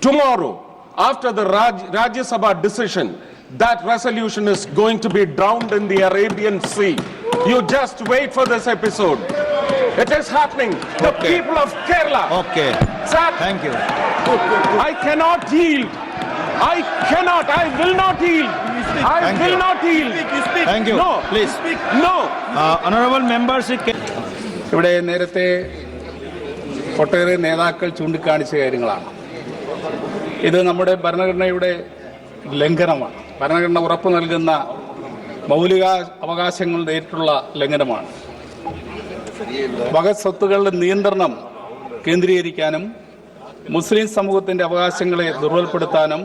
tomorrow, after the Raj, Rajya Sabha decision, that resolution is going to be drowned in the Arabian Sea. You just wait for this episode. It is happening. The Okay. people of Kerala. Okay. Sir, Thank you. I cannot yield. I cannot. I will not yield. I Thank will you. not yield. Thank you. No. Please. No. Uh, honorable members. ഇവിടെ നേരത്തെ ഒട്ടേറെ നേതാക്കൾ ചൂണ്ടിക്കാണിച്ച കാര്യങ്ങളാണ് ഇത് നമ്മുടെ ഭരണഘടനയുടെ ലംഘനമാണ്. ഭരണഘടന ഉറപ്പ് നൽകുന്ന മൗലിക അവകാശങ്ങൾ നേരിട്ടുള്ള ലംഘനമാണ്. വക സ്വത്തുക്കളുടെ നിയന്ത്രണം കേന്ദ്രീകരിക്കാനും മുസ്ലിം സമൂഹത്തിന്റെ അവകാശങ്ങളെ ദുർബലപ്പെടുത്താനും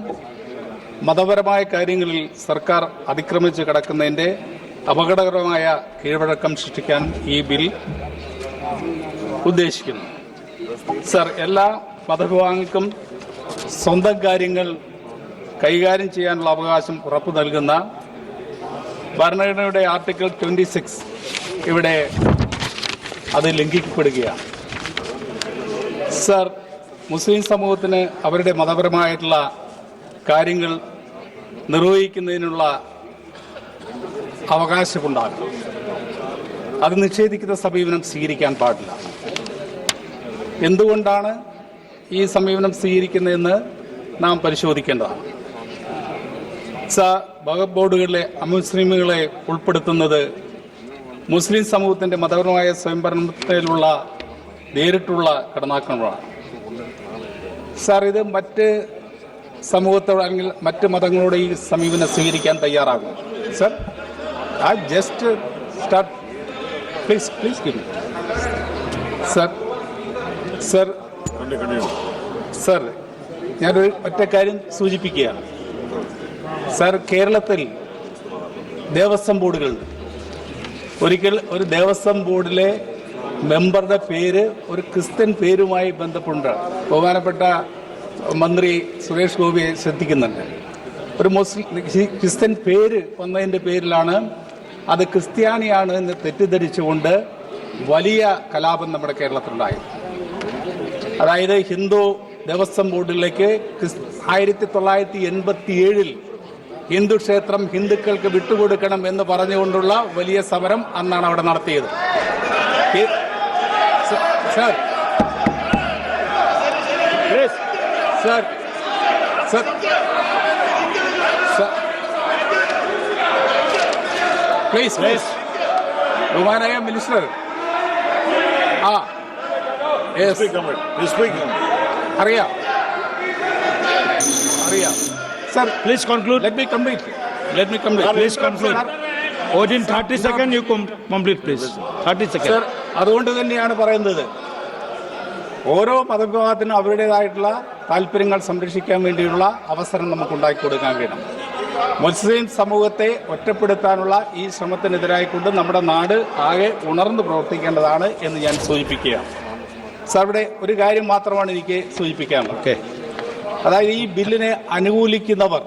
മതപരമായ കാര്യങ്ങളിൽ സർക്കാർ അതിക്രമിച്ച് കിടക്കുന്നതിന്റെ അപകടകരമായ കീഴ്വഴക്കം സൃഷ്ടിക്കാൻ ഈ ബിൽ ഉദ്ദേശിക്കുന്നു. സർ എല്ലാ മതവിഭാഗങ്ങൾക്കും സ്വന്തം കാര്യങ്ങൾ കൈകാര്യം ചെയ്യാനുള്ള അവകാശം ഉറപ്പു നൽകുന്ന ഭരണഘടനയുടെ ആർട്ടിക്കിൾ ട്വന്റി സിക്സ് ഇവിടെ അത് ലംഘിക്കപ്പെടുകയാണ്. സർ മുസ്ലിം സമൂഹത്തിന് അവരുടെ മതപരമായിട്ടുള്ള കാര്യങ്ങൾ നിർവഹിക്കുന്നതിനുള്ള അവകാശമുണ്ടാകും അത് നിഷേധിക്കുന്ന സമീപനം സ്വീകരിക്കാൻ പാടില്ല. എന്തുകൊണ്ടാണ് ഈ സമീപനം സ്വീകരിക്കുന്നതെന്ന് നാം പരിശോധിക്കേണ്ടതാണ്. സ വഖഫ് ബോർഡുകളിലെ അമുസ്ലിമുകളെ ഉൾപ്പെടുത്തുന്നത് മുസ്ലിം സമൂഹത്തിന്റെ മതപരമായ സ്വയംഭരണത്തിലുള്ള നേരിട്ടുള്ള കടന്നാക്രമണമാണ് സാർ ഇത് മറ്റ് സമൂഹത്തോട് അല്ലെങ്കിൽ മറ്റ് മതങ്ങളോട് ഈ സമീപനം സ്വീകരിക്കാൻ തയ്യാറാകും. സർ ആ just start. Please please give sir sir sir ഞാനൊരു ഒറ്റ കാര്യം സൂചിപ്പിക്കുകയാണ്. സർ കേരളത്തിൽ ദേവസ്വം ബോർഡുകളുണ്ട് ഒരിക്കൽ ഒരു ദേവസ്വം ബോർഡിലെ മെമ്പറുടെ പേര് ഒരു ക്രിസ്ത്യൻ പേരുമായി ബന്ധപ്പെട്ട് ബഹുമാനപ്പെട്ട മന്ത്രി സുരേഷ് ഗോപിയെ ശ്രദ്ധിക്കുന്നുണ്ട്. ഒരു മുസ്ലിം ക്രിസ്ത്യൻ പേര് വന്നതിന്റെ പേരിലാണ് അത് ക്രിസ്ത്യാനിയാണ് എന്ന് തെറ്റിദ്ധരിച്ചുകൊണ്ട് വലിയ കലാപം നമ്മുടെ കേരളത്തിലുണ്ടായി അതായത് ഹിന്ദു ദേവസ്വം ബോർഡിലേക്ക് ആയിരത്തി തൊള്ളായിരത്തി എൺപത്തി ഏഴിൽ ഹിന്ദു ക്ഷേത്രം ഹിന്ദുക്കൾക്ക് വിട്ടുകൊടുക്കണം എന്ന് പറഞ്ഞുകൊണ്ടുള്ള വലിയ സമരം അന്നാണ് അവിടെ നടത്തിയത്. ഈ- sir. Sir. Sir sir please please ബഹുമാനായ മിനിസ്റ്റർ. ആ. അറിയാം. അറിയാം. Sir Please conclude. Let me complete let me complete Please conclude. Within 30 seconds, you complete please. 30 sir seconds. അതുകൊണ്ട് തന്നെയാണ് പറയുന്നത്. ഓരോ മതവിഭാഗത്തിനും അവരുടേതായിട്ടുള്ള താല്പര്യങ്ങൾ സംരക്ഷിക്കാൻ വേണ്ടിയുള്ള അവസരം നമുക്ക് ഉണ്ടാക്കി കൊടുക്കാൻ വേണം. മുസ്ലിം സമൂഹത്തെ ഒറ്റപ്പെടുത്താനുള്ള ഈ ശ്രമത്തിനെതിരായിക്കൊണ്ട് നമ്മുടെ നാട് ആകെ ഉണർന്ന് പ്രവർത്തിക്കേണ്ടതാണ് എന്ന് ഞാൻ സൂചിപ്പിക്കുകയാണ്. സാർ ഇവിടെ ഒരു കാര്യം മാത്രമാണ് എനിക്ക് സൂചിപ്പിക്കാനുള്ളത്. ഓക്കെ. അതായത് ഈ ബില്ലിനെ അനുകൂലിക്കുന്നവർ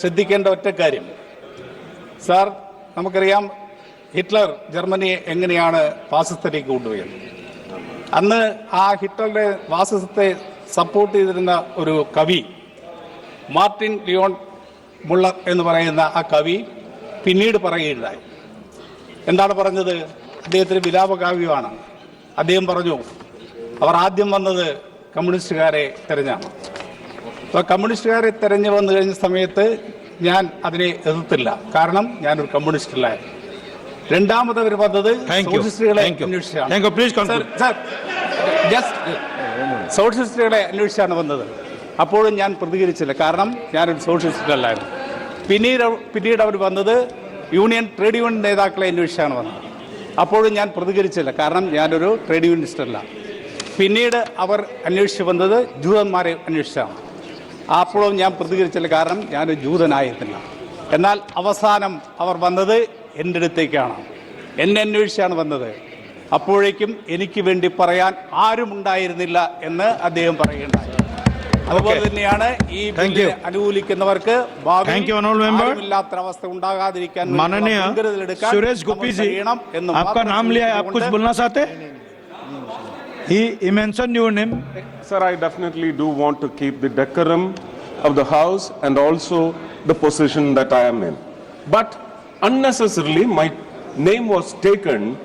ശ്രദ്ധിക്കേണ്ട ഒറ്റ കാര്യം. സാർ നമുക്കറിയാം ഹിറ്റ്ലർ ജർമ്മനിയെ എങ്ങനെയാണ് ഫാസിസത്തിലേക്ക് കൊണ്ടുപോയത്. അന്ന് ആ ഹിറ്റ്ലറുടെ ഫാസിസത്തെ സപ്പോർട്ട് ചെയ്തിരുന്ന ഒരു കവി മാർട്ടിൻ ലിയോൺ മുള്ളർ എന്ന് പറയുന്ന ആ കവി പിന്നീട് പറയുകയുണ്ടായി. എന്താണ് പറഞ്ഞത്? അദ്ദേഹത്തിന് വിലാപകാവ്യമാണ്. അദ്ദേഹം പറഞ്ഞു അവർ ആദ്യം വന്നത് കമ്മ്യൂണിസ്റ്റുകാരെ തെരഞ്ഞാണ്. അപ്പോൾ കമ്മ്യൂണിസ്റ്റുകാരെ തെരഞ്ഞു വന്നു കഴിഞ്ഞ സമയത്ത് ഞാൻ അതിനെ എതിർത്തില്ല. കാരണം ഞാനൊരു കമ്മ്യൂണിസ്റ്റ് അല്ലായിരുന്നു രണ്ടാമത് അവർ വന്നത് സോഷ്യലിസ്റ്റുകളെ അന്വേഷിച്ചാണ്. സോഷ്യലിസ്റ്റുകളെ അന്വേഷിച്ചാണ് വന്നത്. അപ്പോഴും ഞാൻ പ്രതികരിച്ചില്ല. കാരണം ഞാനൊരു സോഷ്യലിസ്റ്റ് അല്ലായിരുന്നു പിന്നീട് പിന്നീട് അവർ വന്നത് യൂണിയൻ ട്രേഡ് യൂണിയൻ നേതാക്കളെ അന്വേഷിച്ചാണ് വന്നത്. അപ്പോഴും ഞാൻ പ്രതികരിച്ചില്ല. കാരണം ഞാനൊരു ട്രേഡ് യൂണിയനിസ്റ്റ് അല്ല പിന്നീട് അവർ അന്വേഷിച്ച് വന്നത് ജൂതന്മാരെ അന്വേഷിച്ചാണ്. അപ്പോഴും ഞാൻ പ്രതികരിച്ചില്ല കാരണം ഞാൻ ജൂതനായിരുന്നില്ല. എന്നാൽ അവസാനം അവർ വന്നത് എന്റെ അടുത്തേക്കാണ്. എന്നെ അന്വേഷിച്ചാണ് വന്നത്. അപ്പോഴേക്കും എനിക്ക് വേണ്ടി പറയാൻ ആരും ഉണ്ടായിരുന്നില്ല എന്ന് അദ്ദേഹം പറയുകയുണ്ടായി. അതുപോലെ തന്നെയാണ് ഈ അനുകൂലിക്കുന്നവർക്ക് അവസ്ഥ ഉണ്ടാകാതിരിക്കാൻ സുരേഷ് ചെയ്യണം എന്ന് He, he mentioned your name. Sir, I definitely do want to keep the decorum of the House and also the position that I am in. But unnecessarily, my name was taken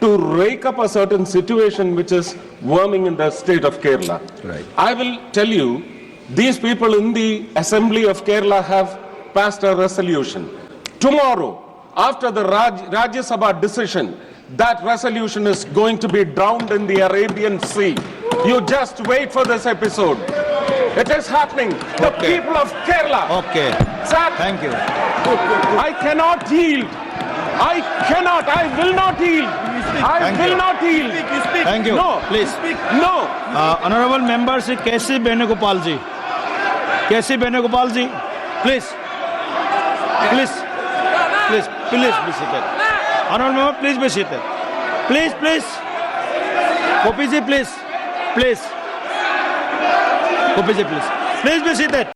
to rake up a certain situation which is worming in the state of Kerala. Right. I will tell you, these people in the Assembly of Kerala have passed a resolution. Tomorrow, after the Raj, Rajya Sabha decision, that resolution is going to be drowned in the Arabian Sea. You just wait for this episode. It is happening. The Okay. people of Kerala. Okay, Sir, thank you. I cannot yield. I cannot. I will not yield. I Thank will you. not yield. Thank you. No. Please. No. Uh, Honorable Member Sri K.C. Benugopal ji. K.C. Benugopal ji, please. Please. Please, please be seated. Anurag मेहमान please be seated please please copy ji please please copy जी please please be seated